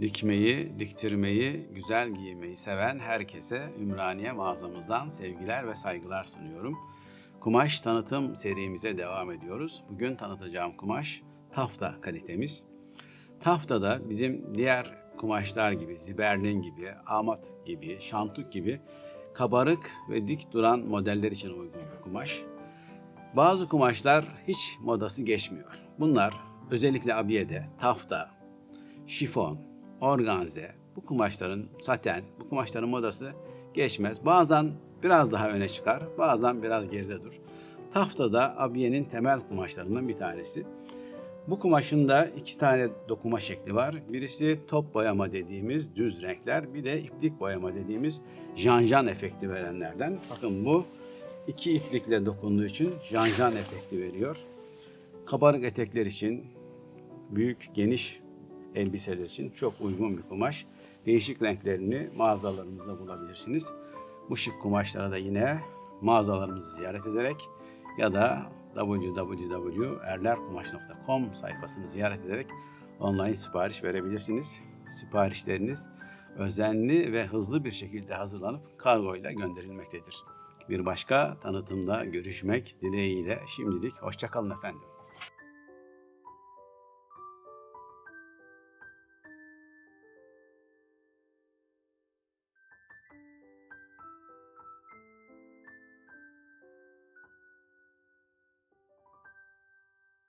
Dikmeyi, diktirmeyi, güzel giymeyi seven herkese Ümraniye mağazamızdan sevgiler ve saygılar sunuyorum. Kumaş tanıtım serimize devam ediyoruz. Bugün tanıtacağım kumaş tafta kalitemiz. Tafta da bizim diğer kumaşlar gibi, ziberlin gibi, amat gibi, şantuk gibi kabarık ve dik duran modeller için uygun bir kumaş. Bazı kumaşlar hiç modası geçmiyor. Bunlar özellikle abiyede, tafta, şifon, organze, bu kumaşların saten, bu kumaşların modası geçmez. Bazen biraz daha öne çıkar, bazen biraz geride dur. Tafta da abiyenin temel kumaşlarından bir tanesi. Bu kumaşın da iki tane dokuma şekli var. Birisi top boyama dediğimiz düz renkler, bir de iplik boyama dediğimiz janjan efekti verenlerden. Bakın bu iki iplikle dokunduğu için janjan efekti veriyor. Kabarık etekler için, büyük geniş elbiseler için çok uygun bir kumaş. Değişik renklerini mağazalarımızda bulabilirsiniz. Bu şık kumaşlara da yine mağazalarımızı ziyaret ederek ya da www.erlerkumaş.com sayfasını ziyaret ederek online sipariş verebilirsiniz. Siparişleriniz özenli ve hızlı bir şekilde hazırlanıp kargo ile gönderilmektedir. Bir başka tanıtımda görüşmek dileğiyle şimdilik hoşçakalın efendim.